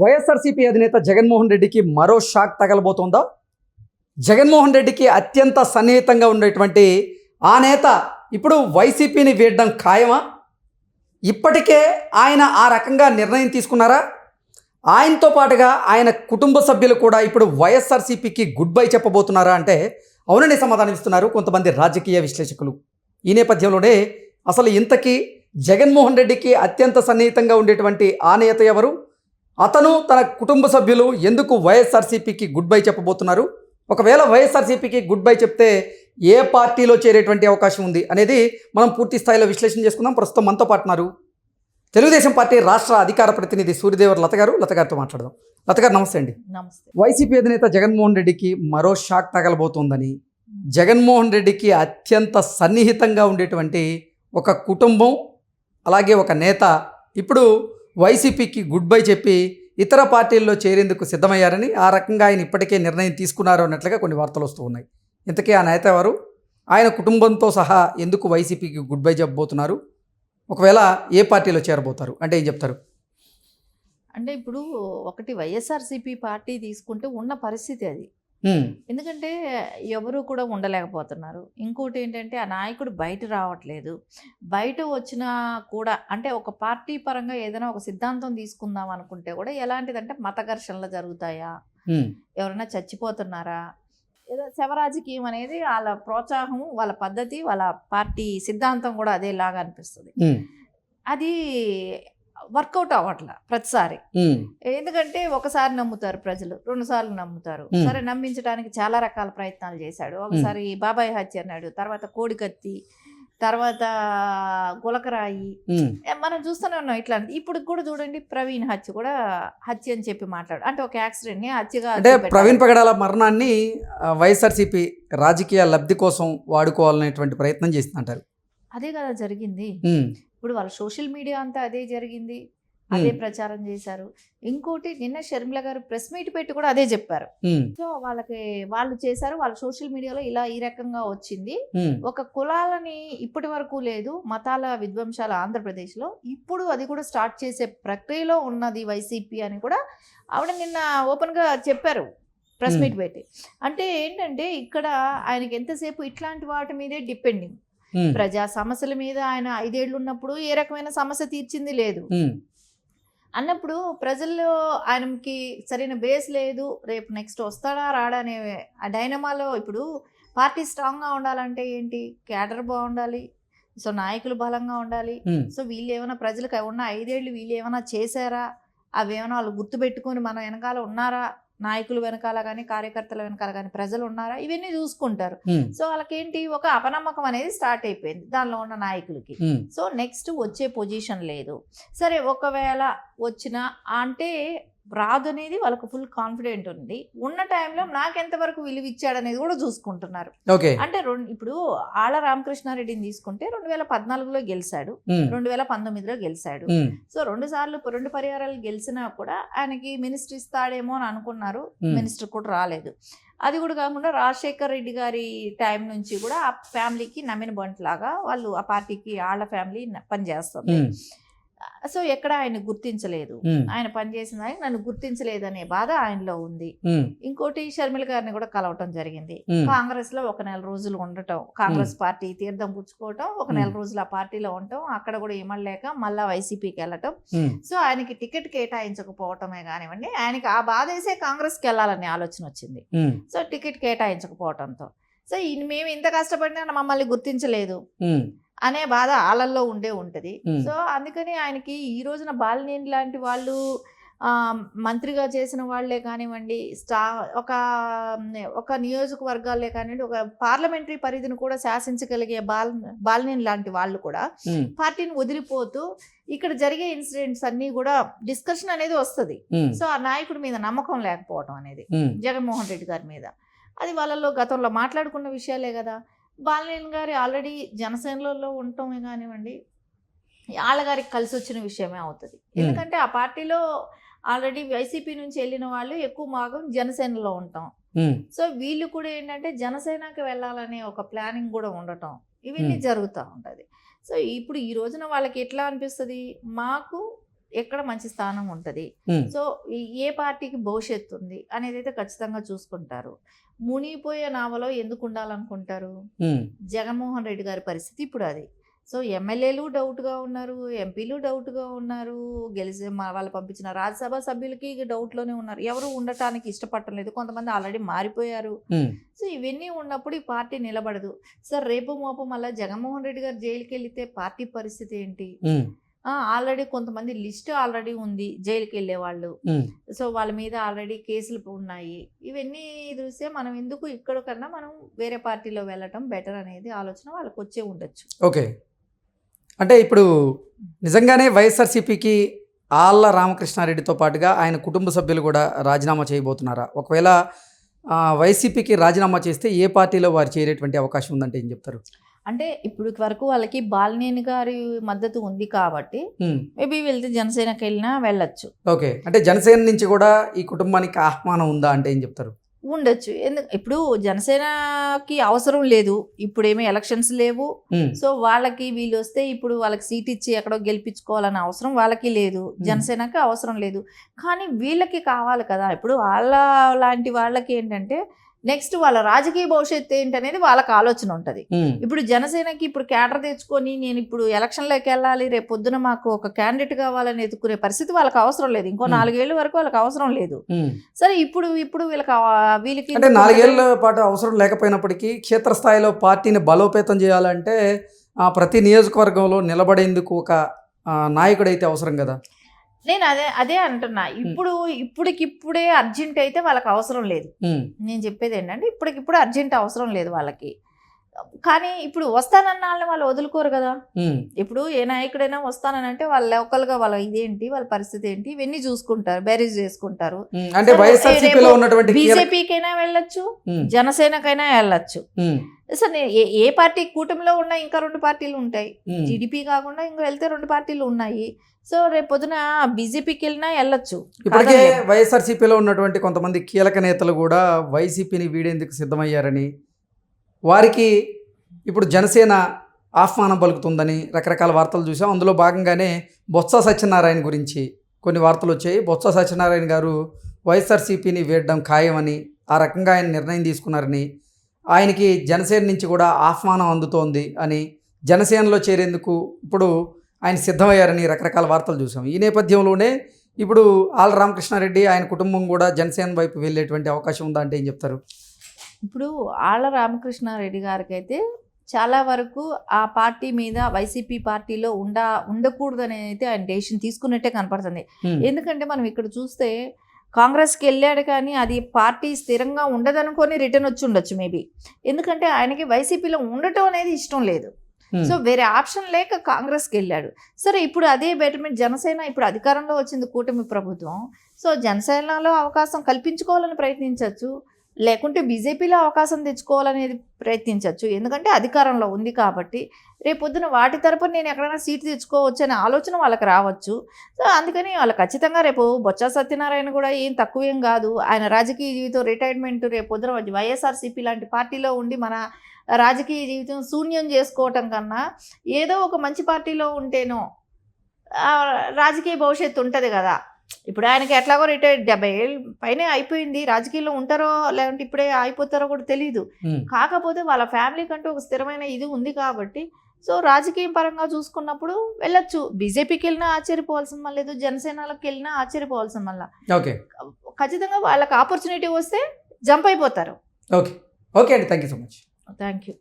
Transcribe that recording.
వైఎస్ఆర్సీపీ అధినేత జగన్మోహన్ రెడ్డికి మరో షాక్ తగలబోతోందా? జగన్మోహన్ రెడ్డికి అత్యంత సన్నిహితంగా ఉండేటువంటి ఆ నేత ఇప్పుడు వైసీపీని వీడడం ఖాయమా? ఇప్పటికే ఆయన ఆ రకంగా నిర్ణయం తీసుకున్నారా? ఆయనతో పాటుగా ఆయన కుటుంబ సభ్యులు కూడా ఇప్పుడు వైఎస్ఆర్సీపీకి గుడ్ బై చెప్పబోతున్నారా అంటే అవునని సమాధానం ఇస్తున్నారు కొంతమంది రాజకీయ విశ్లేషకులు. ఈ నేపథ్యంలోనే అసలు ఇంతకీ జగన్మోహన్ రెడ్డికి అత్యంత సన్నిహితంగా ఉండేటువంటి ఆ నేత ఎవరు? అతను తన కుటుంబ సభ్యులు ఎందుకు వైఎస్ఆర్సీపీకి గుడ్ బై చెప్పబోతున్నారు? ఒకవేళ వైఎస్ఆర్సీపీకి గుడ్ బై చెప్తే ఏ పార్టీలో చేరేటువంటి అవకాశం ఉంది అనేది మనం పూర్తి స్థాయిలో విశ్లేషణ చేసుకుందాం. ప్రస్తుతం మనతో పాటున్నారు తెలుగుదేశం పార్టీ రాష్ట్ర అధికార ప్రతినిధి సూర్యదేవర్ లత గారు. లత గారితో మాట్లాడదాం. లత గారు నమస్తే అండి. నమస్తే. వైసీపీ అధినేత జగన్మోహన్ రెడ్డికి మరో షాక్ తగలబోతోందని జగన్మోహన్ రెడ్డికి అత్యంత సన్నిహితంగా ఉండేటువంటి ఒక కుటుంబం అలాగే ఒక నేత. ఇప్పుడు వైసీపీకి గుడ్ బై చెప్పి ఇతర పార్టీల్లో చేరేందుకు సిద్ధమయ్యారని ఆ రకంగా ఆయన ఇప్పటికే నిర్ణయం తీసుకున్నారు అన్నట్లుగా కొన్ని వార్తలు వస్తూ ఉన్నాయి. ఇంతకీ ఆ నేత వారు ఆయన కుటుంబంతో సహా ఎందుకు వైసీపీకి గుడ్ బై చెప్పబోతున్నారు? ఒకవేళ ఏ పార్టీలో చేరబోతారు? అంటే ఏం చెప్తారు? అంటే ఇప్పుడు ఒకటి వైఎస్ఆర్సీపీ పార్టీ తీసుకుంటే ఉన్న పరిస్థితి అది. ఎందుకంటే ఎవరు కూడా ఉండలేకపోతున్నారు. ఇంకోటి ఏంటంటే ఆ నాయకుడు బయట రావట్లేదు. బయట వచ్చినా కూడా అంటే ఒక పార్టీ పరంగా ఏదైనా ఒక సిద్ధాంతం తీసుకుందాం అనుకుంటే కూడా ఎలాంటిదంటే మత ఘర్షణలు జరుగుతాయా ఎవరైనా చచ్చిపోతున్నారా? ఏదో శవరాజకీయం అనేది వాళ్ళ ప్రోత్సాహం వాళ్ళ పద్ధతి వాళ్ళ పార్టీ సిద్ధాంతం కూడా అదేలాగా అనిపిస్తుంది. అది వర్కౌట్ అవ్వట్ల ప్రతిసారి. ఎందుకంటే ఒకసారి నమ్ముతారు ప్రజలు రెండు సార్లు నమ్ముతారు. సరే నమ్మించడానికి చాలా రకాల ప్రయత్నాలు చేశాడు. ఒకసారి బాబాయ్ హత్య అన్నాడు తర్వాత కోడికత్తి తర్వాత గులకరాయి. మనం చూస్తూనే ఉన్నాం ఇట్లాంటి ఇప్పుడు కూడా చూడండి ప్రవీణ్ హత్య కూడా హత్య అని చెప్పి మాట్లాడు. అంటే ఒక యాక్సిడెంట్ని హత్యగా అంటే. ప్రవీణ్ పగడాల మరణాన్ని వైఎస్ఆర్సీపీ రాజకీయ లబ్ధి కోసం వాడుకోవాలనేటువంటి ప్రయత్నం చేస్తుందంటారు అదే కదా జరిగింది. ఇప్పుడు వాళ్ళ సోషల్ మీడియా అంతా అదే జరిగింది. అదే ప్రచారం చేశారు. ఇంకోటి నిన్న షర్మిల గారు ప్రెస్ మీట్ పెట్టి కూడా అదే చెప్పారు. సో వాళ్ళకి వాళ్ళు చేశారు వాళ్ళ సోషల్ మీడియాలో ఇలా ఈ రకంగా వచ్చింది. ఒక కులాలని ఇప్పటి వరకు లేదు మతాల విధ్వంసాలు ఆంధ్రప్రదేశ్లో ఇప్పుడు అది కూడా స్టార్ట్ చేసే ప్రక్రియలో ఉన్నది వైసీపీ అని కూడా ఆవిడ నిన్న ఓపెన్గా చెప్పారు ప్రెస్. మీట్ పెట్టి. అంటే ఏంటంటే ఇక్కడ ఆయనకి ఎంతసేపు ఇట్లాంటి వాటి మీదే డిపెండింగ్. ప్రజా సమస్యల మీద ఆయన ఐదేళ్ళు ఉన్నప్పుడు ఏ రకమైన సమస్య తీర్చింది లేదు. అన్నప్పుడు ప్రజల్లో ఆయనకి సరైన బేస్ లేదు రేపు నెక్స్ట్ వస్తాడా రాడా అనే ఆ డైనమాలో ఇప్పుడు పార్టీ స్ట్రాంగ్గా ఉండాలంటే ఏంటి? క్యాడర్ బాగుండాలి సో నాయకులు బలంగా ఉండాలి. సో వీళ్ళు ఏమైనా ప్రజలకు ఉన్న ఐదేళ్ళు వీళ్ళు ఏమైనా చేశారా? అవి ఏమైనా వాళ్ళు గుర్తుపెట్టుకొని మన వెనకాల ఉన్నారా? నాయకులు వెనకాల కానీ కార్యకర్తల వెనకాల కానీ ప్రజలు ఉన్నారా? ఇవన్నీ చూసుకుంటారు. సో వాళ్ళకేంటి? ఒక అపనమ్మకం అనేది స్టార్ట్ అయిపోయింది దానిలో ఉన్న నాయకులకి. సో నెక్స్ట్ వచ్చే పొజిషన్ లేదు. సరే ఒకవేళ వచ్చినా అంటే రాదు అనేది వాళ్ళకు ఫుల్ కాన్ఫిడెంట్ ఉంది. ఉన్న టైంలో నాకెంతవరకు విలువ ఇచ్చాడు అనేది కూడా చూసుకుంటున్నారు. అంటే రెండు ఇప్పుడు ఆళ్ళ రామకృష్ణారెడ్డిని తీసుకుంటే రెండు వేల పద్నాలుగులో గెలిచాడు రెండు వేల పంతొమ్మిదిలో గెలిచాడు. సో రెండు సార్లు రెండు పరిహారాలు గెలిచినా కూడా ఆయనకి మినిస్టర్ ఇస్తాడేమో అని అనుకున్నారు. మినిస్టర్ కూడా రాలేదు. అది కూడా కాకుండా రాజశేఖర్ రెడ్డి గారి టైం నుంచి కూడా ఆ ఫ్యామిలీకి నమ్మిన బంట్లాగా వాళ్ళు ఆ పార్టీకి వాళ్ళ ఫ్యామిలీ పనిచేస్తుంది. సో ఎక్కడ ఆయన గుర్తించలేదు. ఆయన పనిచేసిన ఆయన నన్ను గుర్తించలేదనే బాధ ఆయనలో ఉంది. ఇంకోటి షర్మిల గారిని కూడా కలవటం జరిగింది. కాంగ్రెస్లో ఒక నెల రోజులు ఉండటం కాంగ్రెస్ పార్టీ తీర్థం పుచ్చుకోవటం ఒక నెల. రోజులు ఆ పార్టీలో ఉండటం అక్కడ కూడా ఇమ్మలేక మళ్ళా వైసీపీకి వెళ్ళటం. సో ఆయనకి టికెట్ కేటాయించకపోవటమే కానివ్వండి ఆయనకి ఆ బాధ వేసే కాంగ్రెస్కి వెళ్ళాలనే ఆలోచన వచ్చింది. So ticket కేటాయించకపోవటంతో. సో మేము ఇంత కష్టపడినా మమ్మల్ని గుర్తించలేదు. అనే బాధ ఆళ్ళల్లో ఉండే ఉంటుంది. సో అందుకని ఆయనకి ఈ రోజున బాలినేని లాంటి వాళ్ళు ఆ, మంత్రిగా చేసిన వాళ్ళే కానివ్వండి స్టా ఒక ఒక నియోజకవర్గాలే కానివ్వండి ఒక పార్లమెంటరీ పరిధిని కూడా శాసించగలిగే బాల్ బాలినేని లాంటి వాళ్ళు కూడా పార్టీని వదిలిపోతూ ఇక్కడ జరిగే ఇన్సిడెంట్స్ అన్నీ కూడా డిస్కషన్ అనేది వస్తుంది. సో ఆ నాయకుడి మీద నమ్మకం లేకపోవడం అనేది జగన్మోహన్ రెడ్డి గారి మీద. అది వాళ్ళలో గతంలో మాట్లాడుకున్న విషయాలే కదా. బాలినేని గారి ఆల్రెడీ జనసేనలో ఉండటమే కానివ్వండి వాళ్ళ గారికి కలిసి వచ్చిన విషయమే అవుతుంది. ఎందుకంటే ఆ పార్టీలో ఆల్రెడీ వైసీపీ నుంచి వెళ్ళిన వాళ్ళు ఎక్కువ భాగం జనసేనలో ఉంటాం. సో వీళ్ళు కూడా ఏంటంటే జనసేనకి వెళ్ళాలనే ఒక ప్లానింగ్ కూడా ఉండటం. ఇవన్నీ. జరుగుతూ ఉంటుంది. సో ఇప్పుడు ఈ రోజున వాళ్ళకి ఎట్లా అనిపిస్తుంది? మాకు ఎక్కడ మంచి స్థానం ఉంటుంది. సో ఏ పార్టీకి భవిష్యత్తు ఉంది అనేది అయితే ఖచ్చితంగా చూసుకుంటారు. మునిగిపోయే నావలో ఎందుకు ఉండాలనుకుంటారు? జగన్మోహన్ రెడ్డి గారి పరిస్థితి ఇప్పుడు అది. సో ఎమ్మెల్యేలు డౌట్గా ఉన్నారు ఎంపీలు డౌట్గా ఉన్నారు గెలిచే వాళ్ళు పంపించిన రాజ్యసభ సభ్యులకి డౌట్లోనే ఉన్నారు. ఎవరు ఉండటానికి ఇష్టపడటం లేదు. కొంతమంది ఆల్రెడీ మారిపోయారు. సో ఇవన్నీ ఉన్నప్పుడు ఈ పార్టీ నిలబడదు. సార్ రేపు మోప మళ్ళీ జగన్మోహన్ రెడ్డి గారు జైలుకి వెళితే పార్టీ పరిస్థితి ఏంటి? ఆల్రెడీ కొంతమంది లిస్ట్ ఆల్రెడీ ఉంది జైలుకి వెళ్ళే వాళ్ళు. సో వాళ్ళ మీద ఆల్రెడీ కేసులు ఉన్నాయి. ఇవన్నీ చూస్తే మనం ఎందుకు ఇక్కడ కన్నా మనం వేరే పార్టీలో వెళ్ళటం బెటర్ అనేది ఆలోచన వాళ్ళకి వచ్చే ఉండొచ్చు. ఓకే. అంటే ఇప్పుడు నిజంగానే వైఎస్ఆర్సీపీకి ఆళ్ళ రామకృష్ణారెడ్డితో పాటుగా ఆయన కుటుంబ సభ్యులు కూడా రాజీనామా చేయబోతున్నారా? ఒకవేళ వైసీపీకి రాజీనామా చేస్తే ఏ పార్టీలో వారు చేరేటువంటి అవకాశం ఉందంటే ఏం చెప్తారు? అంటే ఇప్పుడు వరకు వాళ్ళకి బాలినేని గారి మద్దతు ఉంది కాబట్టి మేబీ వెళ్తే జనసేనకి వెళ్ళినా వెళ్ళొచ్చు. ఓకే. అంటే జనసేన నుంచి కూడా ఈ కుటుంబానికి ఆహ్వానం ఉందా అంటే ఏం చెప్తారు? ఉండొచ్చు. ఎందుకు ఇప్పుడు జనసేనకి అవసరం లేదు. ఇప్పుడు ఏమీ ఎలక్షన్స్ లేవు. సో వాళ్ళకి వీళ్ళు వస్తే ఇప్పుడు వాళ్ళకి సీట్ ఇచ్చి ఎక్కడో గెలిపించుకోవాలన్న అవసరం వాళ్ళకి లేదు. జనసేనకి అవసరం లేదు. కానీ వీళ్ళకి కావాలి కదా. ఇప్పుడు వాళ్ళ లాంటి వాళ్ళకి ఏంటంటే నెక్స్ట్ వాళ్ళ రాజకీయ భవిష్యత్తు ఏంటనేది వాళ్ళకి ఆలోచన ఉంటుంది. ఇప్పుడు జనసేనకి ఇప్పుడు క్యాడర్ తెచ్చుకొని నేను ఇప్పుడు ఎలక్షన్లోకి వెళ్ళాలి రేపు పొద్దున మాకు ఒక క్యాండిడేట్ కావాలని ఎత్తుకునే పరిస్థితి వాళ్ళకి అవసరం లేదు. ఇంకో. నాలుగేళ్ళ వరకు వాళ్ళకి అవసరం లేదు. సరే ఇప్పుడు ఇప్పుడు వీళ్ళకి వీళ్ళకి అంటే నాలుగేళ్ళ పాటు అవసరం లేకపోయినప్పటికీ క్షేత్రస్థాయిలో పార్టీని బలోపేతం చేయాలంటే ఆ, ప్రతి నియోజకవర్గంలో నిలబడేందుకు ఒక నాయకుడైతే అవసరం కదా? నేను అదే అదే అంటున్నా. ఇప్పుడు ఇప్పటికిప్పుడే అర్జెంట్ అయితే వాళ్ళకి అవసరం లేదు. నేను చెప్పేది ఏంటంటే ఇప్పటికిప్పుడు అర్జెంట్ అవసరం లేదు వాళ్ళకి. కానీ ఇప్పుడు వస్తానన్న వాళ్ళని వాళ్ళు వదులుకోరు కదా. ఇప్పుడు ఏ నాయకుడైనా వస్తానంటే వాళ్ళ లోకల్గా వాళ్ళ ఇదేంటి వాళ్ళ పరిస్థితి ఏంటి ఇవన్నీ చూసుకుంటారు బేరీజ్ చేసుకుంటారు. అంటే బీజేపీకైనా వెళ్ళొచ్చు జనసేనకైనా వెళ్ళొచ్చు. సార్ ఏ పార్టీ కూటమిలో ఉన్నా ఇంకా రెండు పార్టీలు ఉంటాయి. టీడీపీ కాకుండా ఇంకా వెళ్తే రెండు పార్టీలు ఉన్నాయి. సో రేపు పొద్దున బీజేపీకి వెళ్ళినా వెళ్ళొచ్చు. ఇప్పటికే. వైఎస్ఆర్సీపీలో ఉన్నటువంటి కొంతమంది కీలక నేతలు కూడా వైసీపీని వీడేందుకు సిద్ధమయ్యారని వారికి ఇప్పుడు జనసేన ఆహ్వానం పలుకుతుందని రకరకాల వార్తలు చూసాం. అందులో భాగంగానే బొత్స సత్యనారాయణ గురించి కొన్ని వార్తలు వచ్చాయి. బొత్స సత్యనారాయణ గారు వైఎస్ఆర్సీపీని వేయడం ఖాయమని ఆ రకంగా ఆయన నిర్ణయం తీసుకున్నారని ఆయనకి జనసేన నుంచి కూడా ఆహ్వానం అందుతోంది అని జనసేనలో చేరేందుకు ఇప్పుడు ఆయన సిద్ధమయ్యారని రకరకాల వార్తలు చూసాం. ఈ నేపథ్యంలోనే ఇప్పుడు ఆల్ రామకృష్ణారెడ్డి ఆయన కుటుంబం కూడా జనసేన వైపు వెళ్ళేటువంటి అవకాశం ఉందా అంటే ఏం చెప్తారు? ఇప్పుడు ఆళ్ళ రామకృష్ణారెడ్డి గారికి అయితే చాలా వరకు ఆ పార్టీ మీద వైసీపీ పార్టీలో ఉండ ఉండకూడదని అయితే ఆయన డెసిషన్ తీసుకున్నట్టే కనపడుతుంది. ఎందుకంటే మనం ఇక్కడ చూస్తే కాంగ్రెస్కి వెళ్ళాడు కానీ అది పార్టీ స్థిరంగా ఉండదనుకొని రిటర్న్ వచ్చి ఉండొచ్చు మేబీ. ఎందుకంటే ఆయనకి వైసీపీలో ఉండటం అనేది ఇష్టం లేదు. సో వేరే ఆప్షన్ లేక కాంగ్రెస్కి వెళ్ళాడు సరే ఇప్పుడు అదే బెటర్మెంట్ జనసేన ఇప్పుడు అధికారంలో వచ్చింది కూటమి ప్రభుత్వం. సో జనసేనలో అవకాశం కల్పించుకోవాలని ప్రయత్నించవచ్చు లేకుంటే బీజేపీలో అవకాశం తెచ్చుకోవాలనేది ప్రయత్నించవచ్చు ఎందుకంటే అధికారంలో ఉంది కాబట్టి రేపొద్దున వాటి తరపున నేను ఎక్కడైనా సీట్ తెచ్చుకోవచ్చు అనే ఆలోచన వాళ్ళకి రావచ్చు. సో అందుకని వాళ్ళు ఖచ్చితంగా రేపు బొత్స సత్యనారాయణ కూడా ఏం తక్కువేం కాదు. ఆయన రాజకీయ జీవితం రిటైర్మెంట్ రేపొద్దున వైఎస్ఆర్సీపీ లాంటి పార్టీలో ఉండి మన రాజకీయ జీవితం శూన్యం చేసుకోవటం కన్నా ఏదో ఒక మంచి పార్టీలో ఉంటేనో రాజకీయ భవిష్యత్తు ఉంటుంది కదా. ఇప్పుడు ఆయనకి ఎట్లాగో రిటైర్డ్. డెబ్బై ఏళ్ళు పైన అయిపోయింది. రాజకీయాల్లో ఉంటారో లేదంటే ఇప్పుడే అయిపోతారో కూడా తెలియదు. కాకపోతే వాళ్ళ ఫ్యామిలీ కంటూ ఒక స్థిరమైన ఇది ఉంది కాబట్టి సో రాజకీయ పరంగా చూసుకున్నప్పుడు వెళ్ళొచ్చు. బీజేపీకి వెళ్ళినా ఆశ్చర్యపోవాల్సిన మళ్ళీ లేదు జనసేనకి వెళ్ళినా ఆశ్చర్యపోవాల్సిన మళ్ళీ. ఓకే. ఖచ్చితంగా వాళ్ళకి ఆపర్చునిటీ వస్తే జంప్ అయిపోతారు. ఓకే. ఓకే అండి. Thank you so much. Thank you.